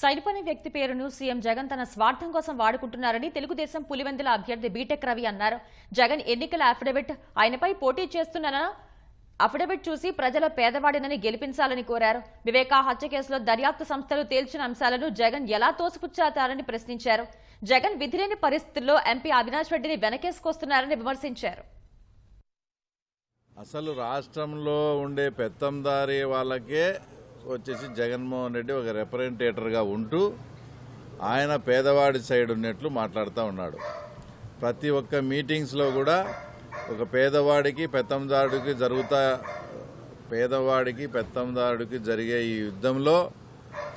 సైనిపని వ్యక్తి పేరును సీఎం జగన్ తన స్వార్థం కోసం వాడుకుంటున్నారని తెలుగుదేశం పులివెందుల అభ్యర్థి బీటెక్ రవి అన్నారు. జగన్ ఎన్నికల అఫిడవిట్ ఆయనపై పోటీ చేస్తున్నాన అఫిడవిట్ చూసి ప్రజల పేదవాడినని గెలిపించాలని కోరారు. వివేకా హత్య కేసులో దర్యాప్తు సంస్థలు తేల్చిన అంశాలను జగన్ ఎలా తోసిపుచ్చారని ప్రశ్నించారు. జగన్ విధిలేని పరిస్థితుల్లో ఎంపీ అవినాష్ రెడ్డిని వెనకేసుకొస్తున్నారని విమర్శించారు. అసలు రాష్ట్రంలో ఉండే పెత్తందారి వాళ్ళకే వచ్చేసి జగన్మోహన్ రెడ్డి ఒక రిప్రజెంటేటర్గా ఉంటూ ఆయన పేదవాడి సైడ్ ఉన్నట్లు మాట్లాడుతూ ఉన్నాడు. ప్రతి ఒక్క మీటింగ్స్లో కూడా ఒక పేదవాడికి పెత్తందారుడికి జరుగుతా పేదవాడికి పెత్తందారుడికి జరిగే ఈ యుద్ధంలో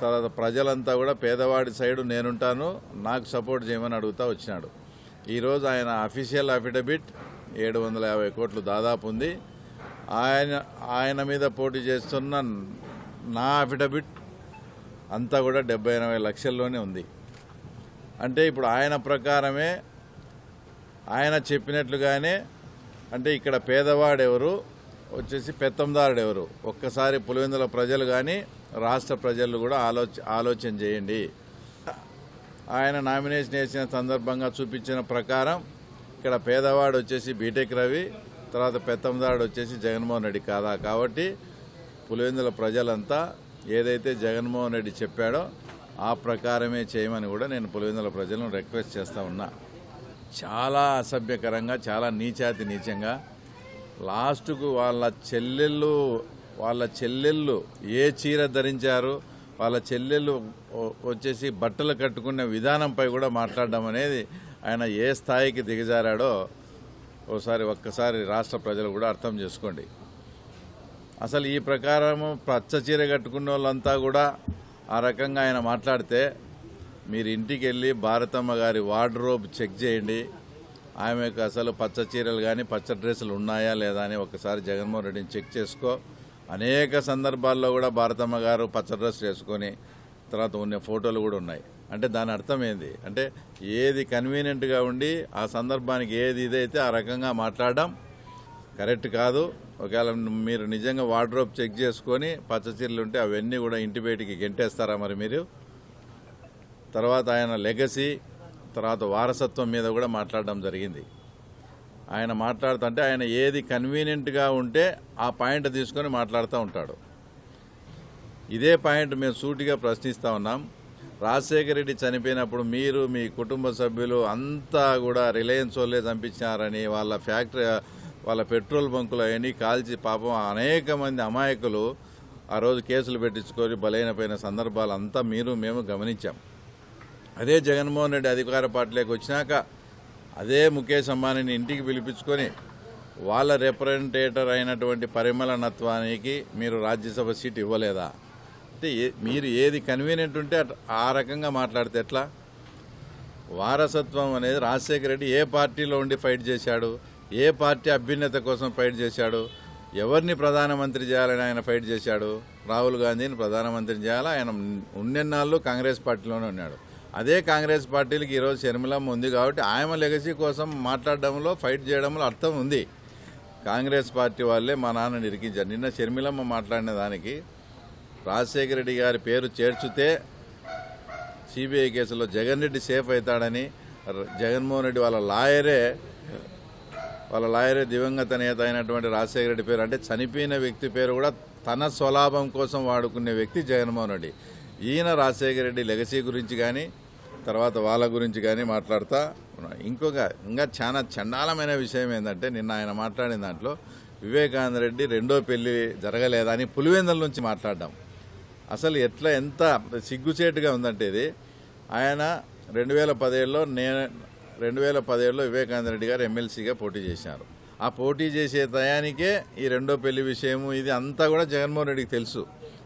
తర్వాత ప్రజలంతా కూడా పేదవాడి సైడు నేనుంటాను నాకు సపోర్ట్ చేయమని అడుగుతా వచ్చినాడు. ఈరోజు ఆయన అఫీషియల్ అఫిడవిట్ ఏడు వందల యాభై కోట్లు దాదాపు ఉంది. ఆయన ఆయన మీద పోటీ చేస్తున్న నా అఫిడవిట్ అంతా కూడా డెబ్బై ఎనభై లక్షల్లోనే ఉంది. అంటే ఇప్పుడు ఆయన ప్రకారమే ఆయన చెప్పినట్లుగానే అంటే ఇక్కడ పేదవాడు ఎవరు వచ్చేసి పెత్తందారుడు ఎవరు ఒక్కసారి పులివెందుల ప్రజలు కానీ రాష్ట్ర ప్రజలు కూడా ఆలోచ ఆలోచన చేయండి. ఆయన నామినేషన్ వేసిన సందర్భంగా చూపించిన ప్రకారం ఇక్కడ పేదవాడు వచ్చేసి బీటెక్ రవి తర్వాత పెత్తందారుడు వచ్చేసి జగన్మోహన్ రెడ్డి కాదా? కాబట్టి పులివెందుల ప్రజలంతా ఏదైతే జగన్మోహన్ రెడ్డి చెప్పాడో ఆ ప్రకారమే చేయమని కూడా నేను పులివెందుల ప్రజలను రిక్వెస్ట్ చేస్తా ఉన్నా. చాలా అసభ్యకరంగా చాలా నీచాతి నీచంగా. లాస్ట్కు వాళ్ళ చెల్లెళ్ళు వాళ్ళ చెల్లెళ్ళు ఏ చీర ధరించారు వాళ్ళ చెల్లెళ్ళు వచ్చేసి బట్టలు కట్టుకునే విధానంపై కూడా మాట్లాడడం అనేది ఆయన ఏ స్థాయికి దిగజారాడో ఒకసారి ఒక్కసారి రాష్ట్ర ప్రజలు కూడా అర్థం చేసుకోండి. అసలు ఈ ప్రకారం పచ్చ చీర కట్టుకున్న వాళ్ళంతా కూడా ఆ రకంగా ఆయన మాట్లాడితే మీరు ఇంటికి వెళ్ళి భారతమ్మ గారి వార్డ్రోబ్ చెక్ చేయండి. ఆమెకు అసలు పచ్చ చీరలు కానీ పచ్చ డ్రెస్సులు ఉన్నాయా లేదా అని ఒకసారి జగన్మోహన్ రెడ్డిని చెక్ చేసుకో. అనేక సందర్భాల్లో కూడా భారతమ్మ గారు పచ్చ డ్రెస్ వేసుకొని తర్వాత ఉన్న ఫోటోలు కూడా ఉన్నాయి. అంటే దాని అర్థం ఏంది? అంటే ఏది కన్వీనియంట్గా ఉండి ఆ సందర్భానికి ఏది ఇదైతే ఆ రకంగా మాట్లాడడం కరెక్ట్ కాదు. ఒకవేళ మీరు నిజంగా వార్డ్రోబ్ చెక్ చేసుకొని పచ్చచీరలు ఉంటే అవన్నీ కూడా ఇంటి బయటికి గెంటేస్తారా మరి మీరు? తర్వాత ఆయన లెగసీ తర్వాత వారసత్వం మీద కూడా మాట్లాడడం జరిగింది. ఆయన మాట్లాడుతుంటే ఆయన ఏది కన్వీనియంట్గా ఉంటే ఆ పాయింట్ తీసుకొని మాట్లాడుతూ ఉంటాడు. ఇదే పాయింట్ మేము సూటిగా ప్రశ్నిస్తూ ఉన్నాం. రాజశేఖర రెడ్డి చనిపోయినప్పుడు మీరు మీ కుటుంబ సభ్యులు అంతా కూడా రిలయన్స్ వాళ్ళే చంపించినారని వాళ్ళ ఫ్యాక్టరీ వాళ్ళ పెట్రోల్ బంకులు అవన్నీ కాల్చి పాపం అనేక మంది అమాయకులు ఆ రోజు కేసులు పెట్టించుకొని బలైనపోయిన సందర్భాలు అంతా మీరు మేము గమనించాం. అదే జగన్మోహన్ రెడ్డి అధికార పార్టీలోకి వచ్చినాక అదే ముఖేష్ అంబానీని ఇంటికి పిలిపించుకొని వాళ్ళ రిప్రజెంటేటర్ అయినటువంటి పరిమళ నత్వానికి మీరు రాజ్యసభ సీట్ ఇవ్వలేదా? అంటే మీరు ఏది కన్వీనియంట్ ఉంటే ఆ రకంగా మాట్లాడితే ఎట్లా? వారసత్వం అనేది రాజశేఖర రెడ్డి ఏ పార్టీలో ఉండి ఫైట్ చేశాడు? ఏ పార్టీ అభ్యున్నత కోసం ఫైట్ చేశాడు? ఎవరిని ప్రధానమంత్రి చేయాలని ఆయన ఫైట్ చేశాడు? రాహుల్ గాంధీని ప్రధానమంత్రి చేయాలి? ఆయన ఉన్నెన్నాళ్ళు కాంగ్రెస్ పార్టీలోనే ఉన్నాడు. అదే కాంగ్రెస్ పార్టీలకి ఈరోజు షర్మిలమ్మ ఉంది కాబట్టి ఆయన లెగసీ కోసం మాట్లాడడంలో ఫైట్ చేయడంలో అర్థం ఉంది. కాంగ్రెస్ పార్టీ వాళ్ళే మా నాన్నని ఇరికించారు నిన్న షర్మిలమ్మ మాట్లాడిన దానికి రాజశేఖర రెడ్డి గారి పేరు చేర్చితే సిబిఐ కేసులో జగన్ రెడ్డి సేఫ్ అవుతాడని జగన్మోహన్ రెడ్డి వాళ్ళ లాయరే వాళ్ళ లాయర్ దివంగత నేత అయినటువంటి రాజశేఖర రెడ్డి పేరు. అంటే చనిపోయిన వ్యక్తి పేరు కూడా తన స్వలాభం కోసం వాడుకునే వ్యక్తి జగన్మోహన్ రెడ్డి. ఈయన రాజశేఖర రెడ్డి లెగసీ గురించి కానీ తర్వాత వాళ్ళ గురించి కానీ మాట్లాడుతూ ఉన్నాడు. ఇంకొక ఇంకా చాలా చండాలమైన విషయం ఏంటంటే నిన్న ఆయన మాట్లాడిన దాంట్లో వివేకానంద రెడ్డి రెండో పెళ్ళి జరగలేదా అని పులివెందుల నుంచి మాట్లాడడం. అసలు ఎట్లా ఎంత సిగ్గుచేటుగా ఉందంటే ఇది. ఆయన రెండు వేల పదిహేడులో నేను రెండు వేల పదేళ్ళలో వివేకానంద రెడ్డి గారు ఎమ్మెల్సీగా పోటీ చేశారు. ఆ పోటీ చేసే టయానికే ఈ రెండో పెళ్ళి విషయము ఇది అంతా కూడా జగన్మోహన్ రెడ్డికి తెలుసు.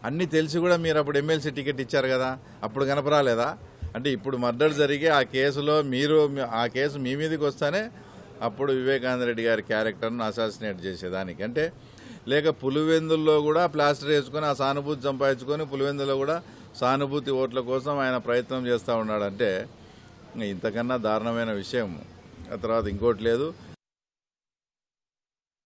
అన్నీ తెలిసి కూడా మీరు అప్పుడు ఎమ్మెల్సీ టికెట్ ఇచ్చారు కదా అప్పుడు కనపరాలేదా? అంటే ఇప్పుడు మర్డర్ జరిగి ఆ కేసులో మీరు ఆ కేసు మీ మీదకి వస్తానే అప్పుడు వివేకానంద రెడ్డి గారి క్యారెక్టర్ను అసాసినేట్ చేసేదానికి. అంటే లేక పులివెందుల్లో కూడా ప్లాస్టర్ వేసుకొని ఆ సానుభూతి సంపాదించుకొని పులివెందులో కూడా సానుభూతి ఓట్ల కోసం ఆయన ప్రయత్నం చేస్తూ ఉన్నాడంటే ఇంతకన్నా దారుణమైన విషయం. ఆ తర్వాత ఇంకోటి లేదు.